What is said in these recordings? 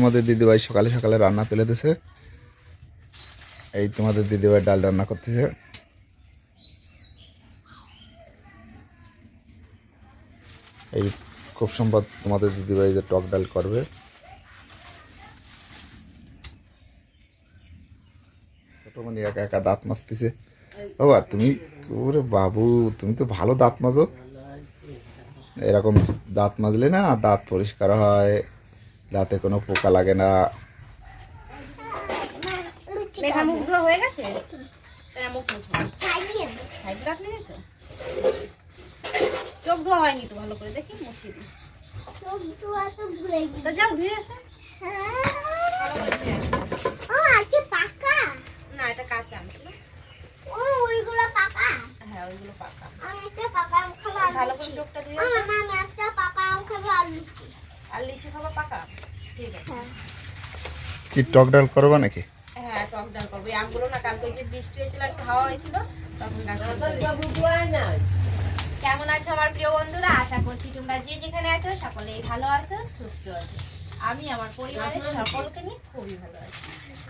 তোমাদের দিদিভাই সকালে সকালে রান্না তুলে দিছে। এই তোমাদের দিদিভাই ডাল রান্না করতেছে। এই খুব সম্ভব তোমাদের দিদিভাই যে টক ডাল করবে। ছোটমণি একা একা দাঁত মাজতেছে। বাবা, তুমি ওরে বাবু, তুমি তো ভালো দাঁত মাজো। এরকম দাঁত মাজলে না দাঁত পরিষ্কার হয়। দাঁতে কোনো পোকা লাগে না। মেঘা মুখ ধোয়া হয়ে গেছে। মুখ চোখ ধোয়া হয়নি তো ভালো করে দেখি মুছিয়ে দিই। তা যাও ধুয়ে আসো। ভালো করে ধুয়ে আসো। না এটা কাঁচা আম ছিল। হ্যাঁ ওইগুলো পাকা। ভালো করে চোখটা ধুয়ে আসো। আর লিচু খাব পাকা? ঠিক আছে। কি টক ডাল করবা নাকি? হ্যাঁ টক ডাল করব। এই আমগুলো না কালকে যে বৃষ্টি হয়েছিল একটু হাওয়া হয়েছিল তখন গাছ কেমন আছো আমার প্রিয় বন্ধুরা? আশা করছি তোমরা যে যেখানে আছো সকলেই ভালো আছো সুস্থ আছো। আমি আমার পরিবারের সকলকে নিয়ে খুবই ভালো আছি।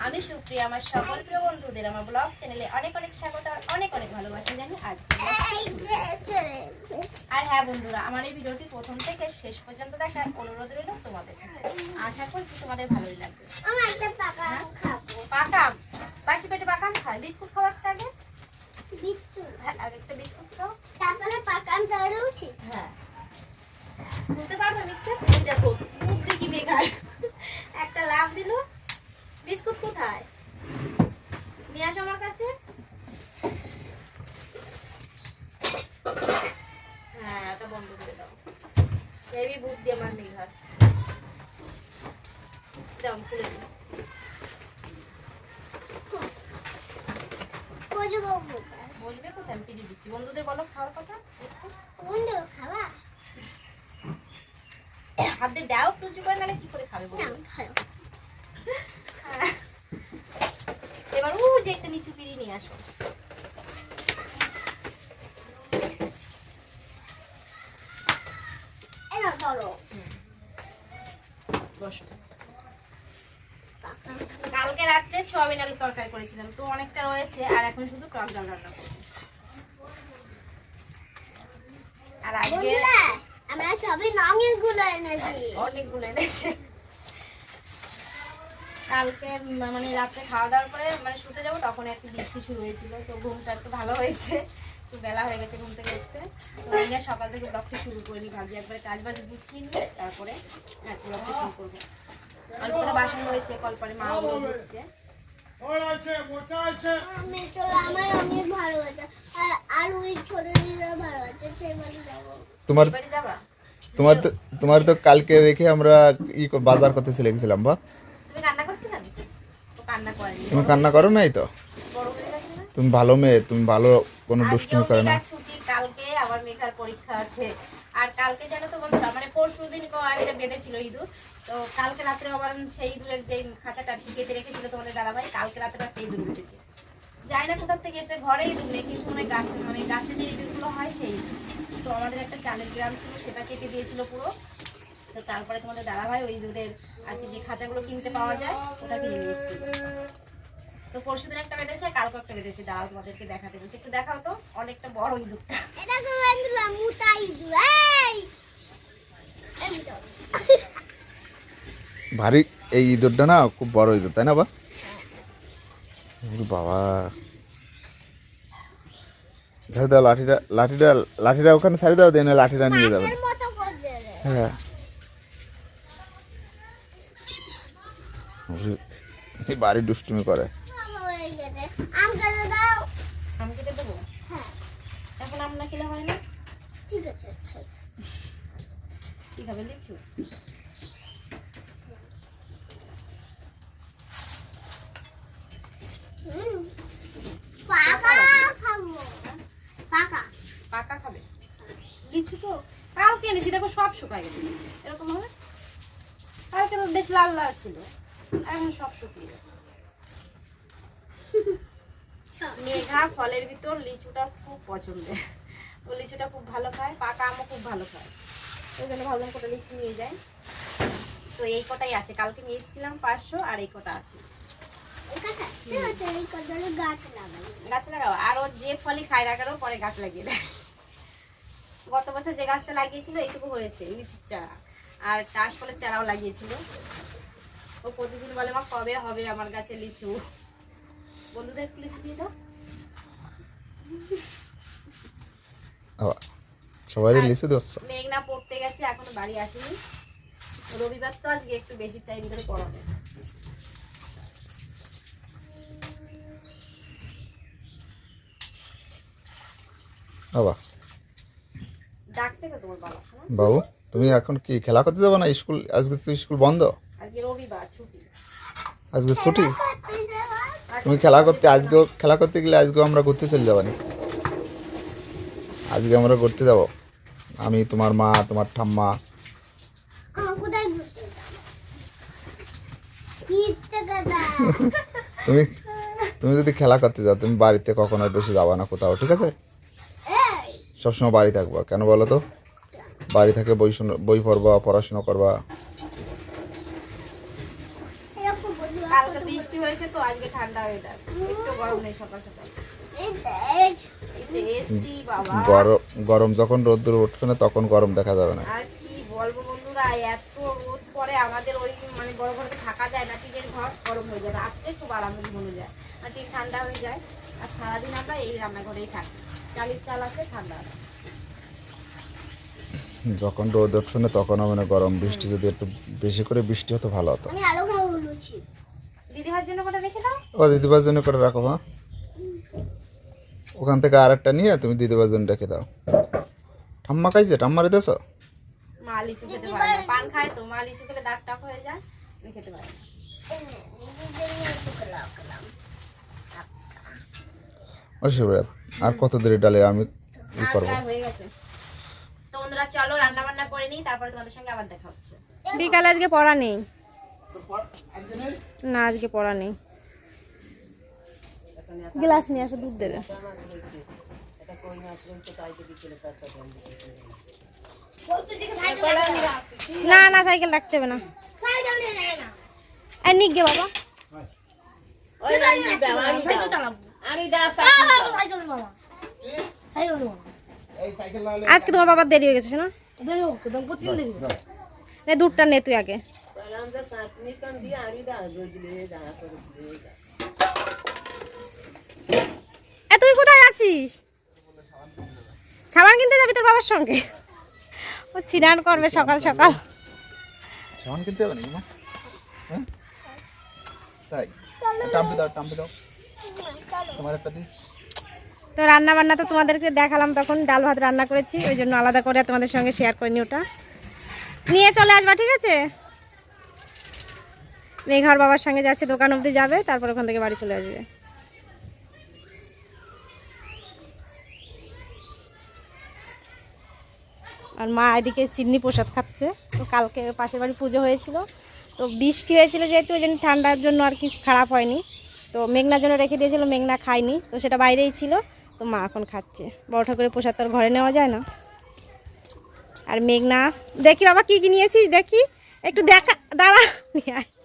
আমি সুপ্রিয়া আমার সকল প্রিয় বন্ধুদের আমার ব্লগ চ্যানেলে অনেক অনেক স্বাগত আর অনেক অনেক ভালোবাসা জানি আজকে আর হ্যাঁ বন্ধুরা আমার এই ভিডিওটি প্রথম থেকে শেষ পর্যন্ত দেখার অনুরোধ রইল তোমাদের কাছে। আশা করছি তোমাদের ভালোই লাগবে। পাকাম বাসি পেটে পাকাম খায়? বিস্কুট খাওয়ার আগে? হ্যাঁ আগে একটা বিস্কুট খাও। তারপরে উচিত হ্যাঁ। পারবে মিক্সার? এই দেখো মুখ দেখি বেকার। একটা লাভ দিল। বিস্কুট কোথায়? নিয়ে আসো আমার কাছে হ্যাঁ ওটা বন্ধ করে দাও হেভি বুক দিয়ে আমার মেঘার দাও খুলে বসবে কোথায়? আমি দিচ্ছি। বন্ধুদের বলো খাওয়ার কথা? বন্ধু খাবা হাত দাও লুচি করে নালে কি করে খাবে বলো? এবার ও যে একটা নিচু পিড়ি নিয়ে আসো। এনা কালকে রাত্রে সোয়াবিন আলু তরকারি করেছিলাম তো অনেকটা রয়েছে আর এখন শুধু টক ডাল রান্না করব। আর আজকে আমরা সবই রঙের এনেছি। অনেকগুলো এনেছে। কালকে মানে রাত্রে খাওয়া দাওয়ার পরে মানে শুতে যাব তখন একটু বৃষ্টি শুরু হয়েছিল তো ঘুমটা একটু ভালো হয়েছে। একটু বেলা হয়ে গেছে ঘুম থেকে উঠতে। তো আমি আর সকাল থেকে ব্লগটা শুরু করিনি ভাবছি একবারে কাজ বাজ গুছিয়ে নিই তারপরে একটু ব্লগটা শুরু করব। অল্প করে বাসন রয়েছে কলপারে মা হচ্ছে আমি তো আমার অনেক ভালো আছে আর- আর ওই ছোট দিদা ভালো আছে সেই বাড়ি যাব। তোমার তোমার তো তোমার তো কালকে রেখে আমরা ই বাজার করতে চলে গেছিলাম বা? তুমি কান্না করো নাই তো? তুমি ভালো মেয়ে তুমি ভালো কোনো দুষ্টুমি করে না? ছুটি কালকে আবার মেঘার পরীক্ষা আছে। আর কালকে জানো তো বন্ধুরা মানে পরশু দিন এটা বেঁধেছিল ইঁদুর। তো কালকে রাত্রে আবার সেই ইঁদুরের যে খাঁচাটা আর কি রেখেছিল তোমাদের দাদাভাই কালকে রাত্রে একটা ইঁদুর উঠেছে। যাই না কোথার থেকে এসে ঘরে ইঁদুর নেই কিন্তু মানে গাছ মানে গাছে যে ইঁদুরগুলো হয় সেই। তো আমাদের একটা চালের গ্রাম ছিল সেটা কেটে দিয়েছিল পুরো। তো তারপরে তোমাদের দাদাভাই ওই ইঁদুরের আর কি যে খাঁচাগুলো কিনতে পাওয়া যায় ওটা কিনে এসেছিল তো পরশু দিন একটা বেঁধেছে কালকে একটা বেঁধেছে। দাঁড়াও তোমাদেরকে দেখাতে বলছি। একটু দেখাও তো অনেকটা বড় ইঁদুরটা এই! ধরো। ভারী এই ইঁদুরটা না খুব বড় ইঁদুর তাই না বা? বাবা। ছাড়ি দাও লাঠিটা লাঠিটা লাঠিটা ওখানে ছাড়ি দাও দেন লাঠিটা নিয়ে যাবে। হ্যাঁ ওরে, এই বাড়ি দুষ্টুমি করে। হয়ে গেছে। আম কেটে দাও। আম কেটে দেবো? হ্যাঁ। এখন আম না খেলে হয় না? ঠিক আছে ঠিক। কি খাবে লিচু? পাকা খাব। পাকা। পাকা খাবে? লিচু তো কালকে এনেছি দেখো সব শুকায় গেছে। এরকম হবে? কালকে তো বেশ লাল লাল ছিল। এখন সব শুকিয়ে গেছে। মেঘা ফলের ভিতর লিচুটা খুব পছন্দের। ও লিচুটা খুব ভালো খায় পাকা আমও খুব ভালো খায়। ওই জন্য ভাবলাম কোটা লিচু নিয়ে যাই। তো এই কটাই আছে কালকে নিয়ে এসেছিলাম পাঁচশো আর এই কটা আছে। গাছ লাগাও আর ও যে ফলই খায় কেন পরে গাছ লাগিয়ে দেয়। গত বছর যে গাছটা লাগিয়েছিল এইটুকু হয়েছে লিচির চারা। আর টাস ফলের চারাও লাগিয়েছিল। ও প্রতিদিন বলে মা কবে হবে আমার গাছে লিচু? বন্ধুদের একটু লিচু দিয়ে দাও। সবারই লিচু মেঘনা পড়তে গেছে এখনও বাড়ি আসেনি। রবিবার তো আজকে একটু বেশি টাইম ধরে পড়াবে। বাবা। ডাকছে তো তোমার বাবা? বাবু তুমি এখন কি খেলা করতে যাব না? স্কুল আজকে তো স্কুল বন্ধ। আজকে রবিবার ছুটি। আজকে ছুটি? তুমি খেলা করতে আজকেও খেলা করতে গেলে আজকেও আমরা ঘুরতে চলে যাবানি আজকে আমরা ঘুরতে যাব। আমি তোমার মা তোমার ঠাম্মা। যাব? কথা। তুমি তুমি যদি খেলা করতে যাও তুমি বাড়িতে কখনো বেশি যাবা না কোথাও ঠিক আছে? সবসময় বাড়ি থাকবা। কেন বলো তো? বাড়ি থেকে বই শুনো বই পড়বা পড়াশোনা করবা এরকম বলি কালকে বৃষ্টি হয়েছে তো আজকে ঠান্ডা ওয়েদার একটু গরম নেই সকাল সকাল। এই দেখ এই টেস্টি বাবা। গরম গরম যখন রোদ্দুর উঠবে না তখন গরম দেখা যাবে না। আর কি বলব বন্ধুরা এত রোদ পরে আমাদের ওই মানে বড় ঘরে থাকা যায় না টিনের ঘর গরম হয়ে যায় রাত্রে একটু আরাম ঘুমনো যায় আর টিন ঠান্ডা হয়ে যায়। আর সারাদিন আমরা এই রান্নাঘরেই থাকি। চালির চাল আছে ঠান্ডা আছে। যখন রোদ উঠবে না তখন মানে গরম। বৃষ্টি যদি একটু বেশি করে বৃষ্টি হতো ভালো হতো। আমি দিদিভার জন্য কটা রেখে দাও। ও দিদিবার জন্য করে রাখো মা। ওখান থেকে আর একটা নিয়ে তুমি দিদিবার জন্য রেখে দাও। ঠাম্মা খাইছে? ঠাম্মারে দেছো মা লিচু খেতে পারে না। পান খায় তো মা লিচু খেলে দাগ টাক হয়ে যায় খেতে পারি না। দিদির জন্য একটু খেলাও খেলাম অসুবিধা আর কত দেরি ডালে আমি আর করব? হয়ে গেছে। তো বন্ধুরা চলো রান্না বান্না করে নিই তারপরে তোমাদের সঙ্গে আবার দেখা হচ্ছে। বিকালে আজকে পড়া নেই। না আজকে পড়া নেই। গ্লাস নিয়ে আসো দুধ দেবে। না না সাইকেল রাখতে হবে না। সাইকেল নিয়ে যায় না আর নিক গে বাবা আজকে তোমার বাবার দেরি হয়ে গেছে শোনো। দেরি নে তুই প্রতিদিন নে নে আগে এ তুই কোথায় যাচ্ছিস সাবান কিনতে যাবি তোর বাবার সঙ্গে ও স্নান করবে সকাল সকাল সামান কিনতে মা হ্যাঁ তাই টাম্পি দাও টাম্পি দাও তোমার একটা দিই তো রান্না বান্না তো তোমাদেরকে দেখালাম তখন ডাল ভাত রান্না করেছি ওই জন্য আলাদা করে তোমাদের সঙ্গে শেয়ার করিনি ওটা নিয়ে চলে আসবা ঠিক আছে মেঘার বাবার সঙ্গে যাচ্ছে, দোকান অবধি যাবে, তারপর ওখান থেকে বাড়ি চলে আসবে। আর মা এদিকে সিডনি প্রসাদ খাচ্ছে। তো কালকে পাশের বাড়ি পুজো হয়েছিল। তো বৃষ্টি হয়েছিল যেহেতু, ওই জন্য ঠান্ডার জন্য আর কি খারাপ হয়নি। তো মেঘনার জন্য রেখে দিয়েছিল, মেঘনা খায়নি। তো সেটা বাইরেই ছিল। তো মা এখন খাচ্ছে। বড় ঠাকুরের প্রসাদ তো ঘরে নেওয়া যায় না। আর মেঘনা, দেখি বাবা কি কি নিয়েছিস? দেখি। একটু দেখা, দাঁড়া। নিয়ে।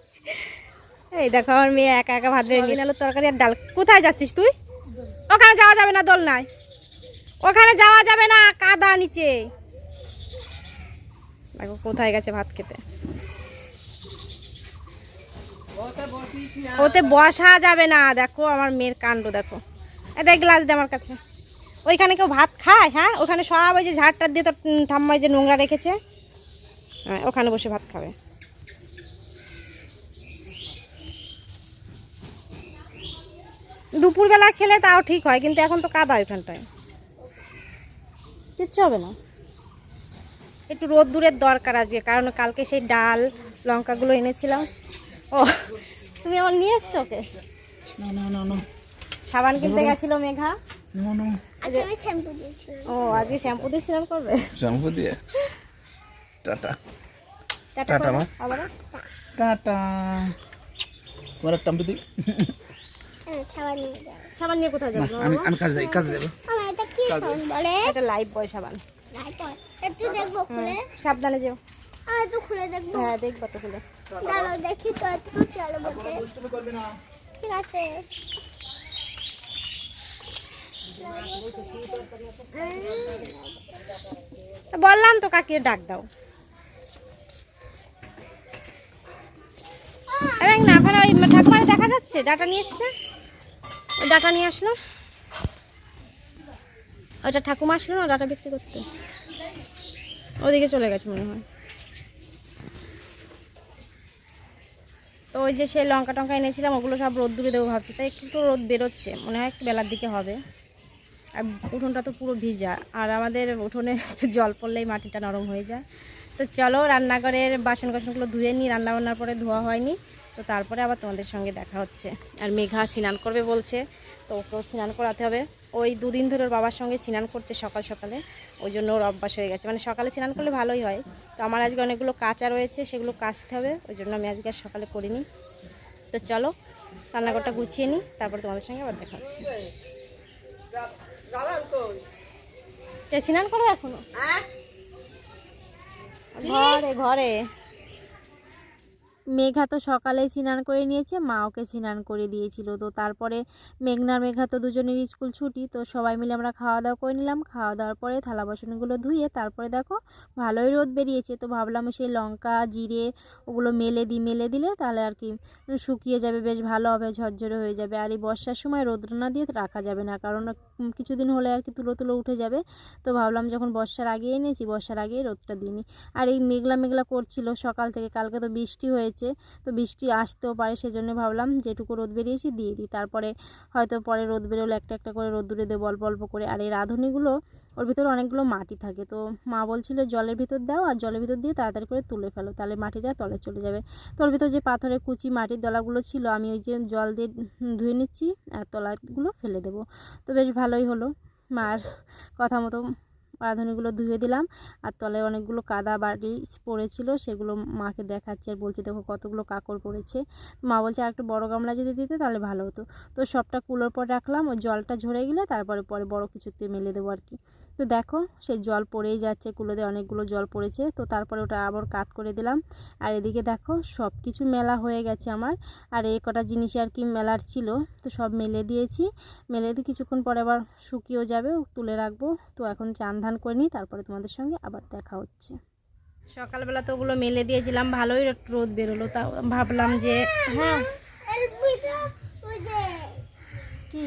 এই দেখো আমার মেয়ে একা একা ভাত বেড়ে নিয়ে আলুর তরকারি আর ডাল। কোথায় যাচ্ছিস তুই? ওখানে যাওয়া যাবে না দোল নাই। ওখানে যাওয়া যাবে না কাদা নিচে। দেখো কোথায় গেছে ভাত খেতে। ওতে বসা যাবে না দেখো আমার মেয়ের কাণ্ড দেখো। এ দেখ গ্লাস দে আমার কাছে। ওইখানে কেউ ভাত খায় হ্যাঁ? ওখানে সব ওই যে ঝাড়টার দিয়ে তো উম, ঠাম্মাই যে নোংরা রেখেছে হ্যাঁ ওখানে বসে ভাত খাবে। দুপুরবেলা খেলে তাও ঠিক হয় কিন্তু এখন তো কাদা ওইখানটায়। কিচ্ছু হবে না। একটু রোদ দূরের দরকার আজকে কারণ কালকে সেই ডাল লঙ্কাগুলো এনেছিলাম। ও তুমি আমার নিয়ে এসছো ওকে? না না না না। সাবান কিনতে গেছিল মেঘা? আচ্ছা আমি শ্যাম্পু দিয়েছি ও আজকে শ্যাম্পু দিয়ে স্নান করবে? শ্যাম্পু দিয়ে? টাটা। টাটা টাটা তোমার একটা দিই হ্যাঁ নিয়ে যাব সাবান নিয়ে কোথায় যাব? আমি আমি কাজে যাই কাজে যাব। আমার এটা কি ফোন বলে? এটা লাইভ বয় সাবান। না, এটা একটু দেখব খুলে? সাবধানে যেও। আমি তো খুলে দেখব। হ্যাঁ দেখব তো খুলে। দাঁড়াও দেখি তো একটু চলো বলতে ঠিক আছে। বললাম তো কাকে ডাক দাও। না ভালো ওই ঠাকুমারে দেখা যাচ্ছে? ডাটা নিয়ে এসছে? ডাটা নিয়ে আসলো। ওইটা ঠাকুমা আসলো না, ডাটা বিক্রি করতে। ওদিকে চলে গেছে মনে হয়। তো ওই যে সেই লঙ্কা টঙ্কা এনেছিলাম, ওগুলো সব রোদ দূরে দেবো ভাবছি। তাই একটু রোদ বেরোচ্ছে, মনে হয় একটু বেলার দিকে হবে। আর উঠোনটা তো পুরো ভিজা, আর আমাদের উঠোনে একটু জল পড়লেই মাটিটা নরম হয়ে যায়। তো চলো রান্নাঘরের বাসন কাসনগুলো ধুয়ে নিই রান্না বান্নার পরে ধোয়া হয়নি। তো তারপরে আবার তোমাদের সঙ্গে দেখা হচ্ছে। আর মেঘা স্নান করবে বলছে তো ওকেও স্নান করাতে হবে। ওই দুদিন ধরে ওর বাবার সঙ্গে স্নান করছে সকাল সকালে ওই জন্য ওর অভ্যাস হয়ে গেছে। মানে সকালে স্নান করলে ভালোই হয়। তো আমার আজকে অনেকগুলো কাঁচা রয়েছে সেগুলো কাচতে হবে ওই জন্য আমি আজকে আর সকালে করিনি। তো চলো রান্নাঘরটা গুছিয়ে নিই তারপর তোমাদের সঙ্গে আবার দেখা হচ্ছে। স্নান করো এখনও? ঘরে ঘরে। মেঘা তো সকালে স্নান করে নিয়েছে মা ওকে স্নান করে দিয়েছিল। তো তারপরে মেঘনার মেঘা তো দুজনের স্কুল ছুটি, তো সবাই মিলে আমরা খাওয়া দাওয়া করে নিলাম। খাওয়া দাওয়ার পরে থালা বাসনগুলো ধুয়ে তারপরে দেখো ভালোই রোদ বেরিয়েছে। তো ভাবলাম সেই লঙ্কা, জিরে ওগুলো মেলে দিই মেলে দিলে তাহলে আর কি শুকিয়ে যাবে, বেশ ভালো হবে, ঝরঝরে হয়ে যাবে। আর এই বর্ষার সময় রোদ্র না দিয়ে রাখা যাবে না, কারণ কিছুদিন হলে আর কি তুলো তুলো উঠে যাবে। তো ভাবলাম যখন বর্ষার আগে এনেছি, বর্ষার আগেই রোদটা দিইনি আর এই মেঘলা মেঘলা করছিল সকাল থেকে, কালকে তো বৃষ্টি হয়েছে। তো বৃষ্টি আসতেও পারে, সেজন্য ভাবলাম যেটুকু রোদ বেরিয়েছি দিয়ে দিই। তারপরে হয়তো পরে রোদ বেরোলে একটা একটা করে রোদ দূরে দেবো অল্প অল্প করে। আর এই রাঁধুনিগুলো, ওর ভিতরে অনেকগুলো মাটি থাকে। তো মা বলছিল, জলের ভিতর দাও আর জলের ভিতর দিয়ে তাড়াতাড়ি করে তুলে ফেলো। তাহলে মাটিটা তলে চলে যাবে। তো ওর ভিতর যে পাথরের কুচি, মাটির দলাগুলো ছিল, আমি ওই যে জল দিয়ে ধুয়ে নিচ্ছি আর তলাগুলো ফেলে দেবো। তো বেশ ভালোই হলো। মার কথা মতো রাঁধুনিগুলো ধুয়ে দিলাম। আর তলায় অনেকগুলো কাদা বাড়ি পড়েছিল, সেগুলো মাকে দেখাচ্ছে আর বলছে, দেখো কতগুলো কাকড় পড়েছে। মা বলছে, আর একটু বড়ো গামলা যদি দিতে তাহলে ভালো হতো। তো সবটা কুলোর পর রাখলাম, ওই জলটা ঝরে গেলে তারপরে পরে বড়ো কিছুতে মেলে দেবো আর কি। তো দেখো সেই জল পড়েই যাচ্ছে কুলোতে অনেকগুলো জল পড়েছে। তো তারপরে ওটা আবার কাত করে দিলাম। আর এদিকে দেখো সব কিছু মেলা হয়ে গেছে আমার। আর এই কটা জিনিস আর কি মেলার ছিল তো সব মেলে দিয়েছি। মেলে দিয়ে কিছুক্ষণ পরে আবার শুকিয়েও যাবে তুলে রাখব। তো এখন চান ধান করে নিই তারপরে তোমাদের সঙ্গে আবার দেখা হচ্ছে। সকালবেলা তো ওগুলো মেলে দিয়েছিলাম ভালোই রোদ বেরোলো তা ভাবলাম যে হ্যাঁ। কি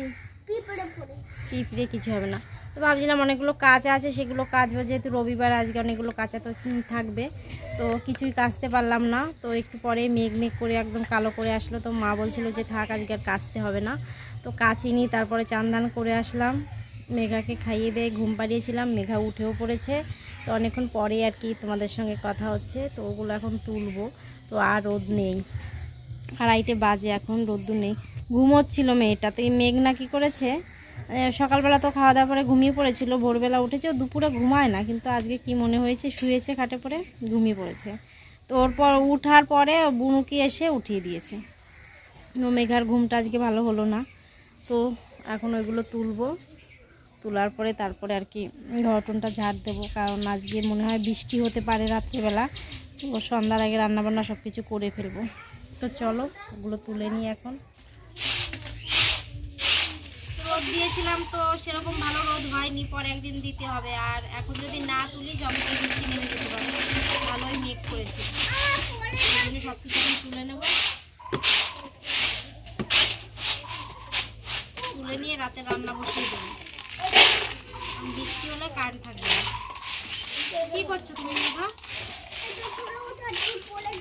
পিঁপড়ে কিছু হবে না। তো ভাবছিলাম অনেকগুলো কাঁচা আছে, সেগুলো কাচবো, যেহেতু রবিবার, আজকে অনেকগুলো কাঁচা তো থাকবে। তো কিছুই কাচতে পারলাম না। তো একটু পরে মেঘ মেঘ করে একদম কালো করে আসলো। তো মা বলছিল যে থাক, আজকে আর কাচতে হবে না। তো কাচিনি, তারপরে চান্দান করে আসলাম। মেঘাকে খাইয়ে দিয়ে ঘুম পাড়িয়েছিলাম। মেঘা উঠেও পড়েছে। তো অনেকক্ষণ পরে আর কি তোমাদের সঙ্গে কথা হচ্ছে। তো ওগুলো এখন তুলবো। তো আর রোদ নেই। আড়াইটে বাজে এখন, রোদ্দুর নেই। ঘুমোচ্ছিল মেয়েটা। তো এই মেঘ না কী করেছে? সকালবেলা তো খাওয়া দাওয়া পরে ঘুমিয়ে পড়েছিল, ভোরবেলা উঠেছে, ও দুপুরে ঘুমায় না, কিন্তু আজকে কি মনে হয়েছে, শুয়েছে খাটে পরে ঘুমিয়ে পড়েছে। তো ওর পর, উঠার পরে বুনুকি এসে উঠিয়ে দিয়েছে। মেঘার ঘুমটা আজকে ভালো হলো না, তো এখন ওইগুলো তুলবো, তোলার পরে তারপরে আর কি ঘটনটা ঝাড় দেবো, কারণ আজকে মনে হয় বৃষ্টি হতে পারে রাত্রিবেলা। তো সন্ধ্যার আগে রান্নাবান্না সব কিছু করে ফেলব। তো চলো, ওগুলো তুলে নিই এখন। রোদ দিয়েছিলাম তো সেরকম ভালো রোদ হয়নি পরে একদিন দিতে হবে। আর এখন যদি না তুলি জমে বৃষ্টি নেমে যেতে পারে। ভালোই মেঘ করেছি। সব কিছু তুলে নেব। তুলে নিয়ে রাতে রান্না বসিয়ে দেবো। বৃষ্টি হলে কারেন্ট থাকবে না। কি করছ তুমি মেঘা? পড়ে